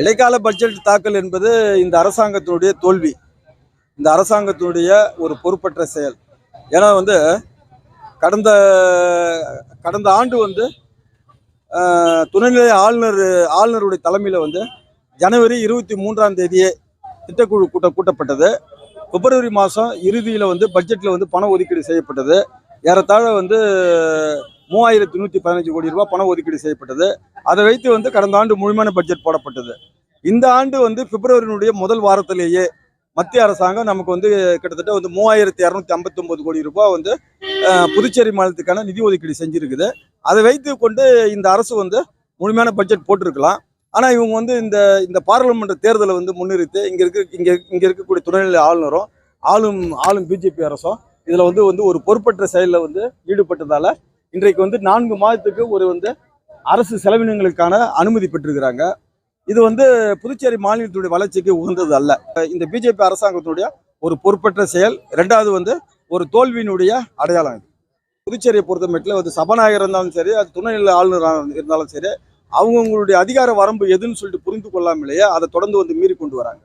இடைக்கால பட்ஜெட் தாக்கல் என்பது இந்த அரசாங்கத்தினுடைய தோல்வி. இந்த அரசாங்கத்தினுடைய ஒரு பொறுப்பற்ற செயல். ஏன்னா வந்து கடந்த கடந்த ஆண்டு வந்து துணைநிலை ஆளுநர் ஆளுநருடைய தலைமையில் வந்து ஜனவரி இருபத்தி மூன்றாம் தேதியே திட்டக்குழு கூட்டம் கூட்டப்பட்டது. பிப்ரவரி மாதம் இறுதியில் வந்து பட்ஜெட்டில் வந்து பண ஒதுக்கீடு செய்யப்பட்டது. ஏறத்தாழ வந்து மூவாயிரத்தி நூற்றி பதினஞ்சு கோடி ரூபாய் பண ஒதுக்கீடு செய்யப்பட்டது. அதை வைத்து வந்து கடந்த ஆண்டு முழுமையான பட்ஜெட் போடப்பட்டது. இந்த ஆண்டு வந்து பிப்ரவரியினுடைய முதல் வாரத்திலேயே மத்திய அரசாங்கம் நமக்கு வந்து கிட்டத்தட்ட வந்து மூவாயிரத்தி இரநூத்தி ஐம்பத்தொம்பது கோடி ரூபாய் வந்து புதுச்சேரி மாநிலத்துக்கான நிதி ஒதுக்கீடு செஞ்சிருக்குது. அதை வைத்து கொண்டு இந்த அரசு வந்து முழுமையான பட்ஜெட் போட்டிருக்கலாம். ஆனால் இவங்க வந்து இந்த இந்த பாராளுமன்ற தேர்தலை வந்து முன்னிறுத்தி இங்கே இருக்க இங்கே இங்கே இருக்கக்கூடிய துணைநிலை ஆளுநரும் ஆளும் ஆளும் பிஜேபி அரசும் இதில் வந்து வந்து ஒரு பொறுப்பற்ற செயலில் வந்து ஈடுபட்டதால் இன்றைக்கு வந்து நான்கு மாதத்துக்கு ஒரு வந்து அரசு செலவினங்களுக்கான அனுமதி பெற்றிருக்கிறாங்க. இது வந்து புதுச்சேரி மாநிலத்துடைய வளர்ச்சிக்கு உகந்தது அல்ல. இந்த பிஜேபி அரசாங்கத்தினுடைய ஒரு பொறுப்பற்ற செயல் ரெண்டாவது வந்து ஒரு தோல்வியினுடைய அடையாளம் இது. புதுச்சேரியை பொறுத்த மட்டும் வந்து சபாநாயகர் இருந்தாலும் சரி அது துணைநிலை ஆளுநராக இருந்தாலும் சரி அவங்கவுங்களுடைய அதிகார வரம்பு எதுன்னு சொல்லிட்டு புரிந்து கொள்ளாமலேயே அதை தொடர்ந்து வந்து மீறி கொண்டு வராங்க.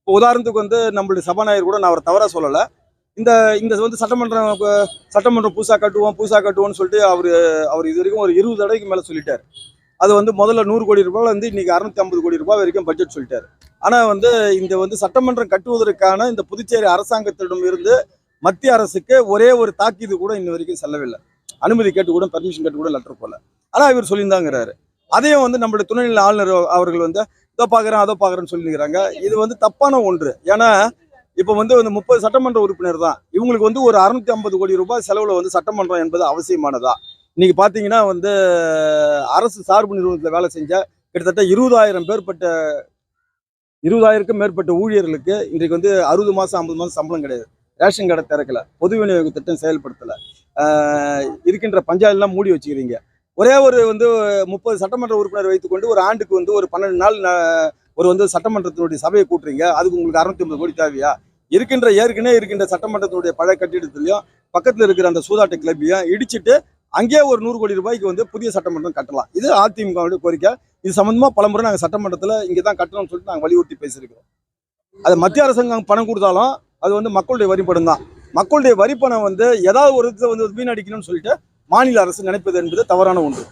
இப்போ உதாரணத்துக்கு வந்து நம்மளுடைய சபாநாயகர் கூட நான் அவரை தவறாக சொல்லலை. இந்த இந்த வந்து சட்டமன்றம் சட்டமன்றம் பூசா கட்டுவோம் பூசா கட்டுவோம்னு சொல்லிட்டு அவர் அவர் இது வரைக்கும் ஒரு இருபது தடவைக்கு மேலே சொல்லிட்டார். அது வந்து முதல்ல நூறு கோடி ரூபாய் வந்து இன்னைக்கு அறுநூத்தி ஐம்பது கோடி ரூபாய் வரைக்கும் பட்ஜெட் சொல்லிட்டார். ஆனால் வந்து இந்த வந்து சட்டமன்றம் கட்டுவதற்கான இந்த புதுச்சேரி அரசாங்கத்திடம் இருந்து மத்திய அரசுக்கு ஒரே ஒரு தாக்கீது கூட இன்ன வரைக்கும் செல்லவில்லை. அனுமதி கேட்டு கூட பர்மிஷன் கேட்டு கூட லெட்டர் போல ஆனால் இவர் சொல்லியிருந்தாங்கிறாரு. அதையும் வந்து நம்மளுடைய துணைநிலை ஆளுநர் அவர்கள் வந்து இதோ பார்க்குறேன் அதோ பார்க்குறேன்னு சொல்லியிருக்கிறாங்க. இது வந்து தப்பான ஒன்று. ஏன்னா இப்போ வந்து அந்த முப்பது சட்டமன்ற உறுப்பினர் தான். இவங்களுக்கு வந்து ஒரு அறுநூத்தி ஐம்பது கோடி ரூபாய் செலவில் வந்து சட்டமன்றம் என்பது அவசியமானதா? இன்னைக்கு பார்த்தீங்கன்னா வந்து அரசு சார்பு நிறுவனத்தில் வேலை செஞ்ச கிட்டத்தட்ட இருபதாயிரம் பேர்பட்ட இருபதாயிரக்கும் மேற்பட்ட ஊழியர்களுக்கு இன்றைக்கு வந்து அறுபது மாதம் ஐம்பது மாதம் சம்பளம் கிடையாது. ரேஷன் கடை திறக்கல பொது விநியோக திட்டம் செயல்படுத்தலை. இருக்கின்ற பஞ்சாயத்துலாம் மூடி வச்சுக்கிறீங்க. ஒரே ஒரு வந்து முப்பது சட்டமன்ற உறுப்பினர் வைத்துக்கொண்டு ஒரு ஆண்டுக்கு வந்து ஒரு பன்னெண்டு நாள் ஒரு வந்து சட்டமன்றத்தினுடைய சபையை கூட்டுறீங்க. அதுக்கு உங்களுக்கு அறுநூத்தி ஐம்பது கோடி தேவையா? இருக்கின்ற ஏற்கனவே இருக்கின்ற சட்டமன்றத்தினுடைய பழைய கட்டிடத்திலையும் பக்கத்தில் இருக்கிற அந்த சூதாட்ட கிளப்பையும் இடிச்சிட்டு அங்கேயே ஒரு நூறு கோடி ரூபாய்க்கு வந்து புதிய சட்டமன்றம் கட்டலாம். இது அதிமுகவுடைய கோரிக்கை. இது சம்மந்தமாக பலமுறை நாங்கள் சட்டமன்றத்தில் இங்கே தான் கட்டணும்னு சொல்லிட்டு நாங்கள் வலியுறுத்தி பேசியிருக்கிறோம். அது மத்திய அரசாங்கம் பணம் கொடுத்தாலும் அது வந்து மக்களுடைய வரிப்பணம் தான். மக்களுடைய வரிப்பணம் வந்து ஏதாவது ஒரு இடத்துல வந்து வீணடிக்கணும்னு சொல்லிட்டு மாநில அரசு நினைப்பது என்பது தவறான ஒன்று.